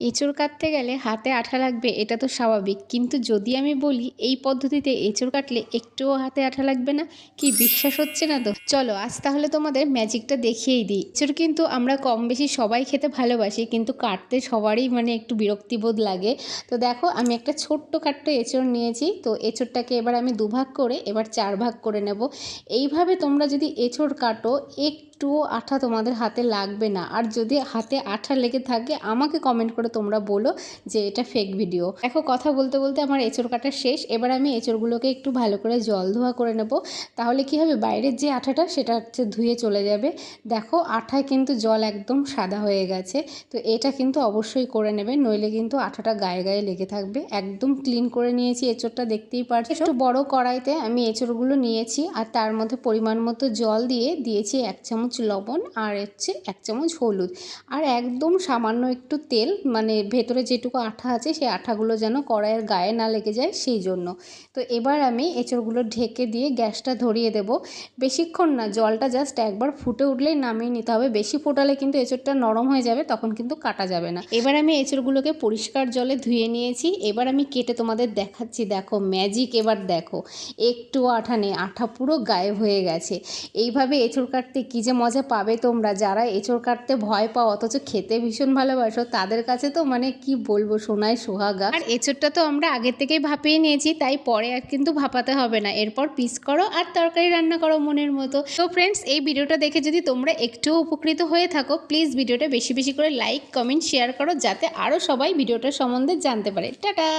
এঁচড় কাটতে গেলে হাতে আঠা লাগবে, এটা তো স্বাভাবিক। কিন্তু যদি আমি বলি, এই পদ্ধতিতে এঁচড় কাটলে একটুও হাতে আঠা লাগবে না, কি বিশ্বাস হচ্ছে না তো? চলো, আজ তাহলে তোমাদের ম্যাজিকটা দেখিয়েই দিই। এঁচড় কিন্তু আমরা কম বেশি সবাই খেতে ভালোবাসি, কিন্তু কাটতে সবারই মানে একটু বিরক্তিবোধ লাগে। তো দেখো, আমি একটা ছোট্ট খাট্ট এঁচড় নিয়েছি, তো এঁচড়টাকে এবার আমি দুভাগ করে, এবার চার ভাগ করে নেব। এইভাবে তোমরা যদি এঁচড় কাটো একটুও আঠা তোমাদের হাতে লাগবে না। আর যদি হাতে আঠা লেগে থাকে, আমাকে কমেন্ট করে তোমরা বলো যে এটা ফেক ভিডিও দেখো, কথা বলতে বলতে আমার এঁচড় কাটা শেষ। এবার আমি এঁচড়গুলোকে একটু ভালো করে জল ধোয়া করে নেব। তাহলে কি হবে? বাইরের যে আঠাটা, সেটা হচ্ছে ধুয়ে চলে যাবে। দেখো, আঠায় কিন্তু জল একদম সাদা হয়ে গেছে। তো এটা কিন্তু অবশ্যই করে নেবে, নইলে কিন্তু আঠাটা গায়ে গায়ে লেগে থাকবে। একদম ক্লিন করে নিয়েছি এঁচড়টা, দেখতেই পারছ? একটু বড় কড়াইতে আমি এঁচড়গুলো নিয়েছি। আর তার মধ্যে পরিমাণ মতো জল দিয়ে দিয়েছি এক চামচ লবণ আর হচ্ছে এক চামচ হলুদ। আর একদম সামান্য একটু তেল মানে ভেতরে যেটুকু আঠা আছে, সেই আঠাগুলো যেন কড়াইয়ের গায়ে না লেগে যায়, সেই জন্য। তো এবার আমি এঁচড়গুলো ঢেকে দিয়ে গ্যাসটা ধরিয়ে দেব। বেশিক্ষণ না, জলটা জাস্ট একবার ফুটে উঠলেই নামিয়ে নিতে হবে। বেশি ফোটালে কিন্তু এঁচড়টা নরম হয়ে যাবে, তখন কিন্তু কাটা যাবে না। এবার আমি এঁচড়গুলোকে পরিষ্কার জলে ধুয়ে নিয়েছি। এবার আমি কেটে তোমাদের দেখাচ্ছি, দেখো ম্যাজিক এবার দেখো। একটু আঠা নেই, আঠা পুরো গায়েব হয়ে গেছে। এইভাবে এঁচড় কাটতে কী যে মজা পাবে তোমরা। যারা এঁচড় কাটতে ভয় পাও, অথচ খেতে ভীষণ ভালোবাসো, তাদের কাছে তো মানে কি বলব সোনায় সোহাগা। আর এঁচড়টা তো আমরা আগের থেকেই ভাপিয়ে নিয়েছি, তাই পরে আর কিন্তু ভাপাতে হবে না। এরপর পিস করো আর তরকারি রান্না করো মনের মতো। তো ফ্রেন্ডস এই ভিডিওটা দেখে যদি তোমরা একটুও উপকৃত হয়ে থাকো প্লিজ ভিডিওটা বেশি বেশি করে লাইক কমেন্ট শেয়ার করো, যাতে আরও সবাই ভিডিওটা সম্বন্ধে জানতে পারে। টাটা!